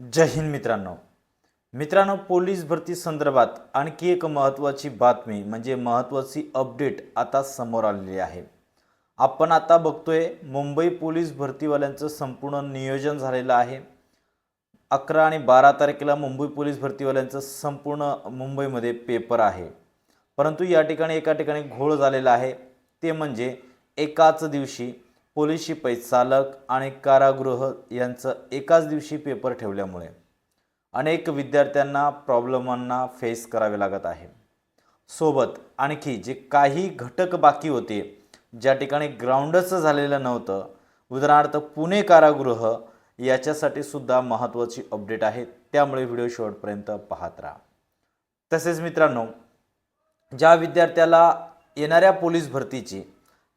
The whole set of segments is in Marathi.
जय हिंद मित्रांनो. मित्रांनो पोलीस भरती संदर्भात आणखी एक महत्त्वाची बातमी म्हणजे महत्त्वाची अपडेट आता समोर आलेली आहे. आपण आता बघतोय मुंबई पोलीस भरतीवाल्यांचं संपूर्ण नियोजन झालेलं आहे. अकरा आणि बारा तारखेला मुंबई पोलीस भरतीवाल्यांचं संपूर्ण मुंबईमध्ये पेपर आहे. परंतु या ठिकाणी एका ठिकाणी घोळ झालेला आहे. ते म्हणजे एकाच दिवशी पोलीस शिपाई चालक आणि कारागृह यांचं एकाच दिवशी पेपर ठेवल्यामुळे अनेक विद्यार्थ्यांना प्रॉब्लेमांना फेस करावे लागत आहे. सोबत आणखी जे काही घटक बाकी होते ज्या ठिकाणी ग्राउंडच झालेलं नव्हतं उदाहरणार्थ पुणे कारागृह याच्यासाठी सुद्धा महत्त्वाची अपडेट आहे. त्यामुळे व्हिडिओ शेवटपर्यंत पाहत राहा. तसेच मित्रांनो ज्या विद्यार्थ्याला येणाऱ्या पोलीस भरतीची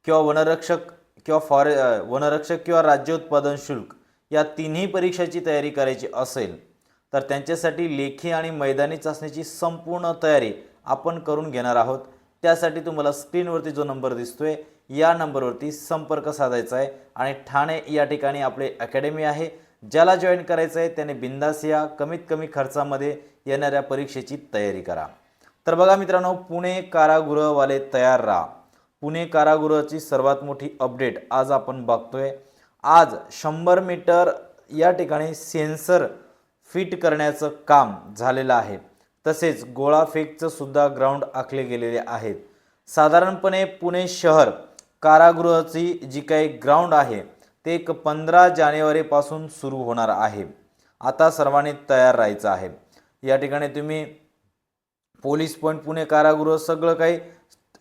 किंवा वनरक्षक किंवा फॉरे वनरक्षक किंवा राज्य उत्पादन शुल्क या तिन्ही परीक्षाची तयारी करायची असेल तर त्यांच्यासाठी लेखी आणि मैदानी चाचणीची संपूर्ण तयारी आपण करून घेणार आहोत. त्यासाठी तुम्हाला स्क्रीनवरती जो नंबर दिसतोय या नंबरवरती संपर्क साधायचा आहे. आणि ठाणे या ठिकाणी आपले अकॅडमी आहे. ज्याला जॉईन करायचं आहे त्याने बिंदास या. कमीत कमी खर्चामध्ये येणाऱ्या परीक्षेची तयारी करा. तर बघा मित्रांनो पुणे कारागृहवाले तयार राहा. पुणे कारागृहाची सर्वात मोठी अपडेट आज आपण बघतोय. आज शंभर मीटर या ठिकाणी सेन्सर फिट करण्याचं काम झालेलं आहे. तसेच गोळाफेकचं सुद्धा ग्राउंड आखले गेलेले आहेत. साधारणपणे पुणे शहर कारागृहाची जी काही ग्राउंड आहे ते एक पंधरा जानेवारीपासून सुरू होणार आहे. आता सर्वांनी तयार राहायचं आहे. या ठिकाणी तुम्ही पोलीस पॉईंट पुणे कारागृह सगळं काही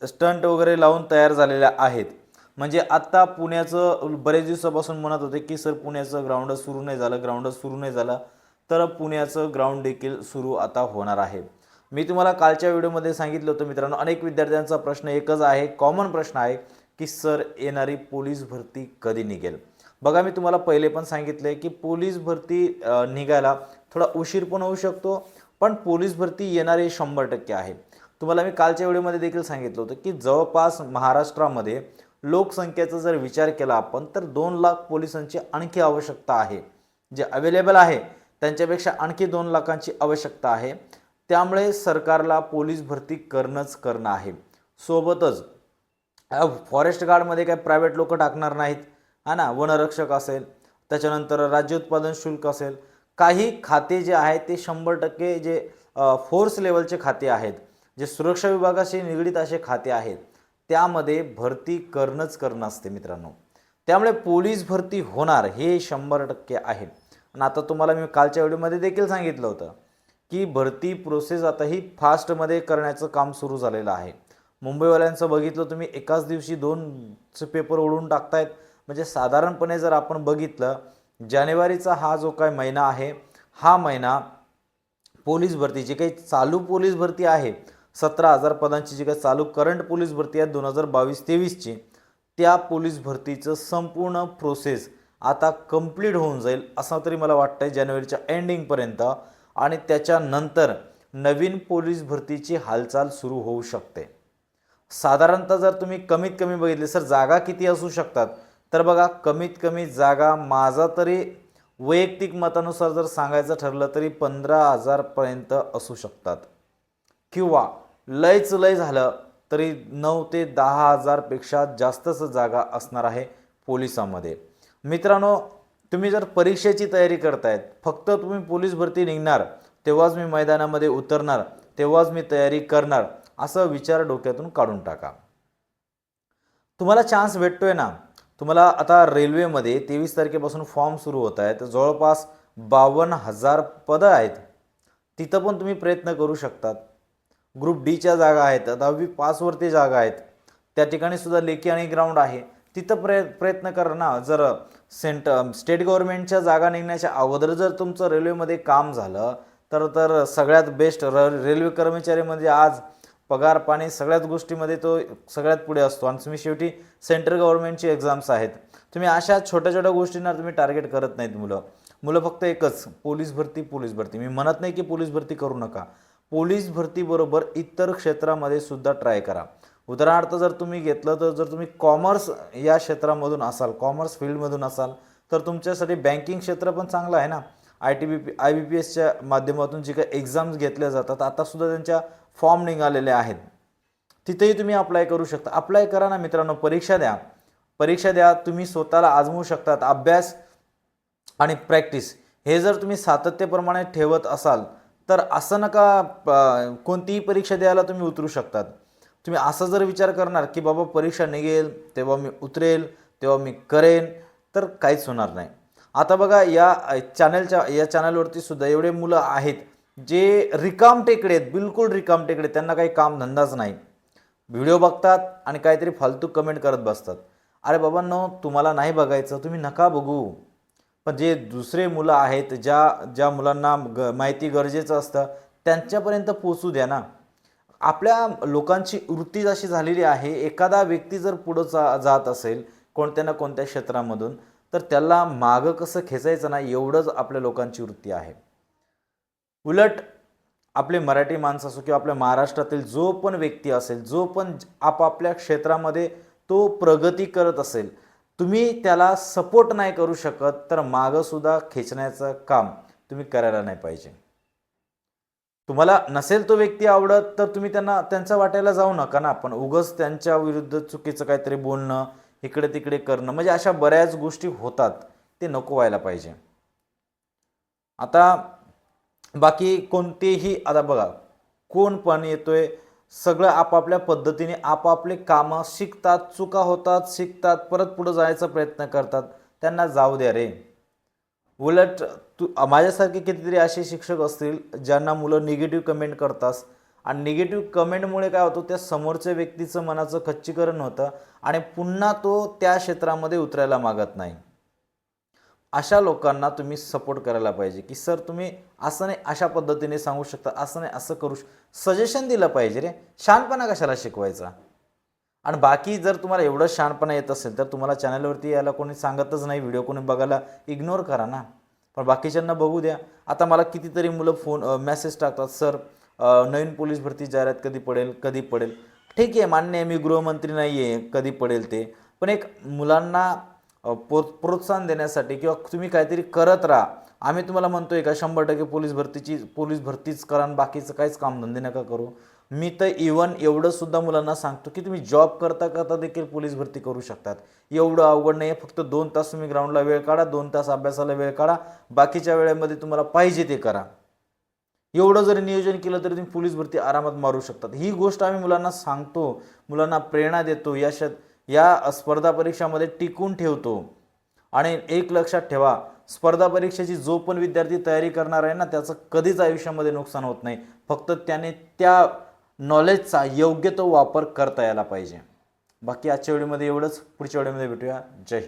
स्टंट वगैरे लावून तयार झालेल्या आहेत. म्हणजे आत्ता पुण्याचं बरेच दिवसापासून म्हणत होते की सर पुण्याचं ग्राउंड सुरू नाही झालं ग्राउंड सुरू नाही झालं. तर पुण्याचं ग्राउंड देखील सुरू आता होणार आहे. मी तुम्हाला कालच्या व्हिडिओमध्ये सांगितलं होतं मित्रांनो अनेक विद्यार्थ्यांचा प्रश्न एकच आहे कॉमन प्रश्न आहे की सर येणारी पोलीस भरती कधी निघेल? बघा मी तुम्हाला पहिले पण सांगितले की पोलीस भरती निघायला थोडा उशीर पण होऊ शकतो पण पोलीस भरती येणारी शंभर टक्के आहे. तुम्हाला मी कालच्या व्हिडिओमध्ये देखील सांगितलं होतं की जवळपास महाराष्ट्रामध्ये लोकसंख्येचा जर विचार केला आपण तर दोन लाख पोलिसांची आणखी आवश्यकता आहे. जे अवेलेबल आहे त्यांच्यापेक्षा आणखी दोन लाखांची आवश्यकता आहे. त्यामुळे सरकारला पोलीस भरती करणंच करणं आहे. सोबतच फॉरेस्ट गार्डमध्ये काय प्रायव्हेट लोक टाकणार नाहीत. हा ना वनरक्षक असेल त्याच्यानंतर राज्य उत्पादन शुल्क असेल. काही खाते जे आहेत ते शंभर टक्के जे फोर्स लेवलचे खाते आहेत. जे सुरक्षा विभागाशी निगडीत असे खाते आहेत त्यामध्ये भरती करणंच करणं असते मित्रांनो. त्यामुळे पोलीस भरती होणार हे शंभर टक्के आहे. आणि आता तुम्हाला मी कालच्या व्हिडिओमध्ये देखील सांगितलं होतं की भरती प्रोसेस आता ही फास्टमध्ये करण्याचं काम सुरू झालेलं आहे. मुंबईवाल्यांचं बघितलं तुम्ही एकाच दिवशी दोनचे पेपर ओढून टाकतायत. म्हणजे साधारणपणे जर आपण बघितलं जानेवारीचा हा जो काय महिना आहे हा महिना पोलीस भरती जी काही चालू पोलीस भरती आहे सतरा हजार पदांची जी काही चालू करंट पोलीस भरती आहे दोन हजार बावीस तेवीसची त्या पोलीस भरतीचं संपूर्ण प्रोसेस आता कंप्लीट होऊन जाईल असं तरी मला वाटतंय जानेवारीच्या एंडिंगपर्यंत आणि त्याच्यानंतर नवीन पोलीस भरतीची हालचाल सुरू होऊ शकते. साधारणतः जर तुम्ही कमीत कमी बघितले सर जागा किती असू शकतात? तर बघा कमीत कमी जागा माझा तरी वैयक्तिक मतानुसार जर सांगायचं ठरलं तरी पंधरा हजारपर्यंत असू शकतात. किंवा लयच लय झालं तरी नऊ ते दहा हजारपेक्षा जास्तच जागा असणार आहे पोलिसामध्ये. मित्रांनो तुम्ही जर परीक्षेची तयारी करतायत फक्त तुम्ही पोलीस भरती निघणार तेव्हाच मी मैदानामध्ये उतरणार तेव्हाच मी तयारी करणार असा विचार डोक्यातून काढून टाका. तुम्हाला चान्स भेटतोय ना? तुम्हाला आता रेल्वेमध्ये तेवीस तारखेपासून फॉर्म सुरू होत आहेत. जवळपास बावन्न हजार पदं आहेत. तिथं पण तुम्ही प्रयत्न करू शकतात. ग्रुप डीच्या जागा आहेत दहावी पासवरती जागा आहेत. त्या ठिकाणी सुद्धा लेखी आणि ग्राउंड आहे. तिथं प्रय प्रयत्न करा ना जर सेंट स्टेट गव्हर्नमेंटच्या जागा निघण्याच्या अगोदर जर तुमचं रेल्वेमध्ये काम झालं तर तर सगळ्यात बेस्ट र रेल्वे कर्मचारी म्हणजे आज पगार पाणी सगळ्याच गोष्टीमध्ये तो सगळ्यात पुढे असतो. आणि तुम्ही शेवटी सेंट्रल गव्हर्नमेंटची एक्झाम्स आहेत. तुम्ही अशा छोट्या छोट्या गोष्टींना तुम्ही टार्गेट करत नाहीत मुलं. मुलं फक्त एकच पोलीस भरती पोलीस भरती. मी म्हणत नाही की पोलीस भरती करू नका. पोलीस भरतीबरोबर इतर क्षेत्रामध्ये सुद्धा ट्राय करा. उदाहरणार्थ जर तुम्ही घेतलं तर जर तुम्ही कॉमर्स या क्षेत्रामधून असाल कॉमर्स फील्डमधून असाल तर तुमच्यासाठी बँकिंग क्षेत्र पण चांगलं आहे ना? I T B P I B P एसच्या माध्यमातून जी काही एक्झाम्स घेतल्या जातात आतासुद्धा त्यांच्या फॉर्म निघालेले आहेत. तिथेही तुम्ही अप्लाय करू शकता. अप्लाय करा ना मित्रांनो परीक्षा द्या. परीक्षा द्या तुम्ही स्वतःला आजमवू शकतात. अभ्यास आणि प्रॅक्टिस हे जर तुम्ही सातत्यप्रमाणे ठेवत असाल तर असं नका प- कोणतीही परीक्षा द्यायला तुम्ही उतरू शकतात. तुम्ही असं जर विचार करणार की बाबा परीक्षा निघेल तेव्हा मी उतरेल तेव्हा मी करेन तर काहीच होणार नाही. आता बघा या चॅनलच्या या चॅनलवरती सुद्धा एवढे मुलं आहेत जे रिकाम टेकडे आहेत बिलकुल रिकाम टेकडे त्यांना काही काम धंदाच नाही. व्हिडिओ बघतात आणि काहीतरी फालतू कमेंट करत बसतात. अरे बाबांनो तुम्हाला नाही बघायचं तुम्ही नका बघू. पण जे दुसरे मुलं आहेत ज्या ज्या मुलांना ग माहिती गरजेचं असतं त्यांच्यापर्यंत पोचू द्या ना. आपल्या लोकांची वृत्ती अशी झालेली आहे एखादा व्यक्ती जर पुढं जा जात असेल कोणत्या ना कोणत्या क्षेत्रामधून तर त्याला मागं कसं खेचायचं ना एवढंच आपल्या लोकांची वृत्ती आहे. उलट आपले मराठी माणसं असो किंवा आपल्या महाराष्ट्रातील जो पण व्यक्ती असेल जो पण आपापल्या क्षेत्रामध्ये तो प्रगती करत असेल तुम्ही त्याला सपोर्ट नाही करू शकत तर मागंसुद्धा खेचण्याचं काम तुम्ही करायला नाही पाहिजे. तुम्हाला नसेल तो व्यक्ती आवडत तर तुम्ही त्यांना त्यांचा वाटायला जाऊ नका ना. पण उगच त्यांच्या विरुद्ध चुकीचं काहीतरी बोलणं इकडे तिकडे करणं म्हणजे अशा बऱ्याच गोष्टी होतात. ते नको व्हायला पाहिजे. आता बाकी कोणतेही आता बघा कोण पण येतोय सगळं आपापल्या पद्धतीने आपापले कामं शिकतात चुका होतात शिकतात परत पुढं जायचा प्रयत्न करतात. त्यांना जाऊ द्या रे. उलट तू माझ्यासारखे कितीतरी असे शिक्षक असतील ज्यांना मुलं निगेटिव्ह कमेंट करतात. आणि निगेटिव्ह कमेंटमुळे काय होतं त्या समोरच्या व्यक्तीचं मनाचं खच्चीकरण होतं आणि पुन्हा तो त्या क्षेत्रामध्ये उतरायला मागत नाही. अशा लोकांना तुम्ही सपोर्ट करायला पाहिजे की सर तुम्ही असं नाही अशा पद्धतीने सांगू शकता असं नाही असं करू सजेशन दिलं पाहिजे रे. शहाणपणा कशाला शिकवायचा? आणि बाकी जर तुम्हाला एवढं शहाणपणा येत असेल तर तुम्हाला चॅनलवरती यायला कोणी सांगतच नाही व्हिडिओ कोणी बघायला इग्नोर करा ना. पण बाकीच्यांना बघू द्या. आता मला कितीतरी मुलं फोन मेसेज टाकतात सर नवीन पोलीस भरती जाहिरात कधी पडेल कधी पडेल? ठीक आहे मान्य आहे मी गृहमंत्री नाही आहे कधी पडेल ते. पण एक मुलांना प्रो प्रोत्साहन देण्यासाठी किंवा तुम्ही काहीतरी करत राहा. आम्ही तुम्हाला म्हणतो आहे का शंभर टक्के पोलीस भरतीची पोलीस भरतीच करा आणि बाकीचं काहीच कामधंदे नका करू. मी तर इवन एवढंसुद्धा मुलांना सांगतो की तुम्ही जॉब करता करता देखील पोलीस भरती करू शकतात. एवढं अवघड नाही फक्त दोन तास तुम्ही ग्राउंडला वेळ काढा दोन तास अभ्यासाला वेळ काढा. बाकीच्या वेळेमध्ये तुम्हाला पाहिजे ते करा. एवढं जरी नियोजन केलं तरी तुम्ही पोलीस भरती आरामात मारू शकतात. ही गोष्ट आम्ही मुलांना सांगतो मुलांना प्रेरणा देतो या शत या स्पर्धा परीक्षामध्ये टिकून ठेवतो. आणि एक लक्षात ठेवा स्पर्धा परीक्षेची जो पण विद्यार्थी तयारी करणार आहे ना त्याचं कधीच आयुष्यामध्ये नुकसान होत नाही. फक्त त्याने त्या नॉलेजचा योग्य तो वापर करता यायला पाहिजे. बाकी आजच्या व्हिडिओमध्ये एवढंच. पुढच्या व्हिडिओमध्ये भेटूया. जय हिंद.